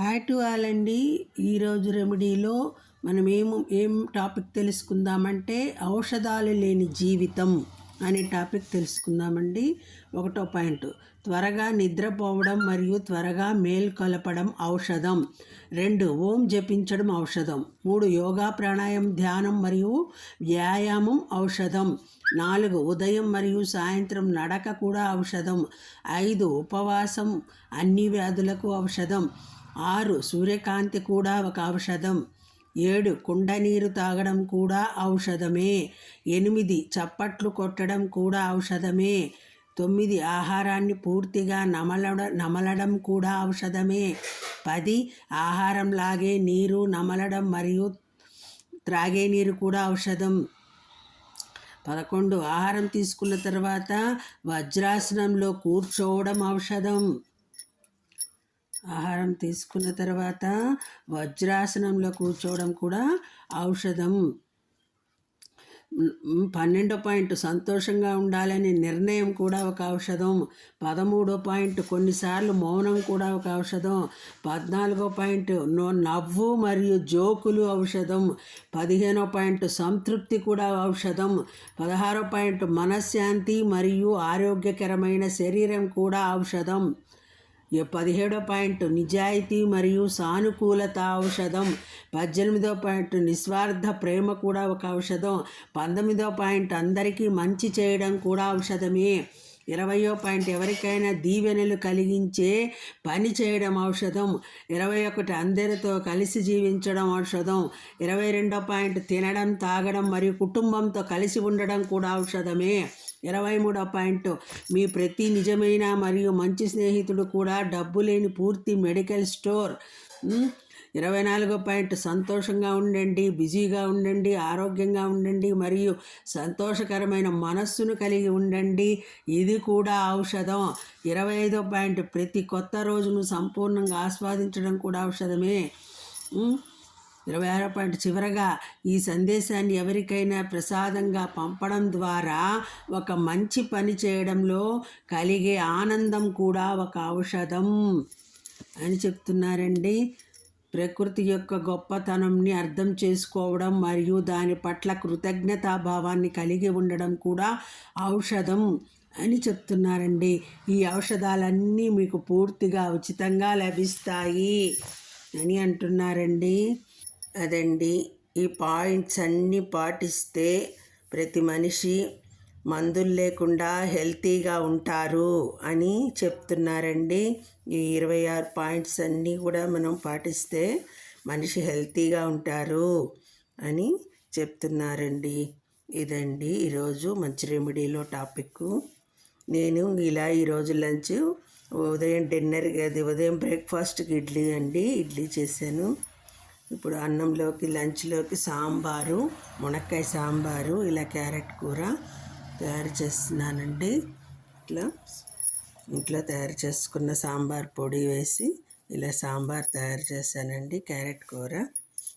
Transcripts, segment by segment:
Hi to all అండి ఈరోజు రెమెడీలో మనం ఏం ఏం టాపిక్ తెలుసుకుందామంటే ఔషధాలు లేని జీవితం అనే టాపిక్ తెలుసుకుందామండి. ఒకటో పాయింట్. త్వరగా నిద్రపోవడం మరియు త్వరగా మేల్కొలపడం ఔషధం. రెండు ఓం జపించడం ఔషధం. మూడు యోగా ప్రాణాయామం ధ్యానం మరియు వ్యాయామం ఔషధం. నాలుగు ఉదయం మరియు సాయంత్రం నడక కూడా ఔషధం. ఐదు ఉపవాసం అన్ని వ్యాధులకు ఔషధం. ఆరు సూర్యకాంతి కూడా ఒక ఔషధం. ఏడు కుండ నీరు తాగడం కూడా ఔషధమే. ఎనిమిది చప్పట్లు కొట్టడం కూడా ఔషధమే. తొమ్మిది ఆహారాన్ని పూర్తిగా నమలడ నమలడం కూడా ఔషధమే. పది ఆహారం లాగే నీరు నమలడం మరియు త్రాగే నీరు కూడా ఔషధం. పదకొండు ఆహారం తీసుకున్న తర్వాత వజ్రాసనంలో కూర్చోవడం ఔషధం. ఆహారం తీసుకున్న తర్వాత వజ్రాసనంలో కూర్చోవడం కూడా ఔషధం. పన్నెండో పాయింట్ సంతోషంగా ఉండాలనే నిర్ణయం కూడా ఒక ఔషధం. పదమూడో పాయింట్ కొన్నిసార్లు మౌనం కూడా ఒక ఔషధం. పద్నాలుగో పాయింట్ నో నవ్వు మరియు జోకులు ఔషధం. పదిహేనో పాయింట్ సంతృప్తి కూడా ఔషధం. పదహారో పాయింట్ మనశ్శాంతి మరియు ఆరోగ్యకరమైన శరీరం కూడా ఔషధం. పదిహేడో పాయింట్ నిజాయితీ మరియు సానుకూలత ఔషధం. పద్దెనిమిదో పాయింట్ నిస్వార్థ ప్రేమ కూడా ఒక ఔషధం. పంతొమ్మిదో పాయింట్ అందరికీ మంచి చేయడం కూడా ఔషధమే. ఇరవయో పాయింట్ ఎవరికైనా దీవెనలు కలిగించే పని చేయడం ఔషధం. ఇరవై ఒకటి అందరితో కలిసి జీవించడం ఔషధం. ఇరవై రెండో పాయింట్ తినడం తాగడం మరియు కుటుంబంతో కలిసి ఉండడం కూడా ఔషధమే. ఇరవై మూడో పాయింట్. మీ ప్రతి నిజమైన మరియు మంచి స్నేహితుడు కూడా డబ్బు లేని పూర్తి మెడికల్ స్టోర్. ఇరవై నాలుగో పాయింట్. సంతోషంగా ఉండండి బిజీగా ఉండండి ఆరోగ్యంగా ఉండండి మరియు సంతోషకరమైన మనస్సును కలిగి ఉండండి. ఇది కూడా ఔషధం. ఇరవై ఐదో పాయింట్. ప్రతి కొత్త రోజును సంపూర్ణంగా ఆస్వాదించడం కూడా ఔషధమే. ఇరవై ఆరో పాయింట్ చివరగా ఈ సందేశాన్ని ఎవరికైనా ప్రసాదంగా పంపడం ద్వారా ఒక మంచి పని చేయడంలో కలిగే ఆనందం కూడా ఒక ఔషధం అని చెప్తున్నారండి. ప్రకృతి యొక్క గొప్పతనంని అర్థం చేసుకోవడం మరియు దాని పట్ల కృతజ్ఞతాభావాన్ని కలిగి ఉండడం కూడా ఔషధం అని చెప్తున్నారండి. ఈ ఔషధాలన్నీ మీకు పూర్తిగా ఉచితంగా లభిస్తాయి అని అంటున్నారండి. అదండి. ఈ పాయింట్స్ అన్నీ పాటిస్తే ప్రతి మనిషి మందులు లేకుండా హెల్తీగా ఉంటారు అని చెప్తున్నారండి. ఈ ఇరవై ఆరు పాయింట్స్ అన్నీ కూడా మనం పాటిస్తే మనిషి హెల్తీగా ఉంటారు అని చెప్తున్నారండి. ఇదండి ఈరోజు మంచి రెమెడీలో టాపిక్ నేను ఇలా ఈరోజు లంచ్ ఉదయం డిన్నర్ అది ఉదయం బ్రేక్ఫాస్ట్కి ఇడ్లీ అండి. ఇడ్లీ చేశాను. ఇప్పుడు అన్నంలోకి లంచ్లోకి సాంబారు మునక్కాయ సాంబారు ఇలా క్యారెట్ కూర తయారు చేస్తున్నానండి. ఇట్లా ఇంట్లో తయారు చేసుకున్న సాంబార్ పొడి వేసి ఇలా సాంబార్ తయారు చేశానండి. క్యారెట్ కూర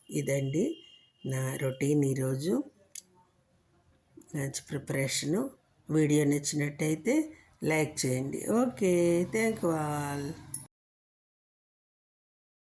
ఇదండి. నా రొటీన్ ఈరోజు. లంచ్ ప్రిపరేషను వీడియో నచ్చినట్టయితే లైక్ చేయండి. Okay thank you all.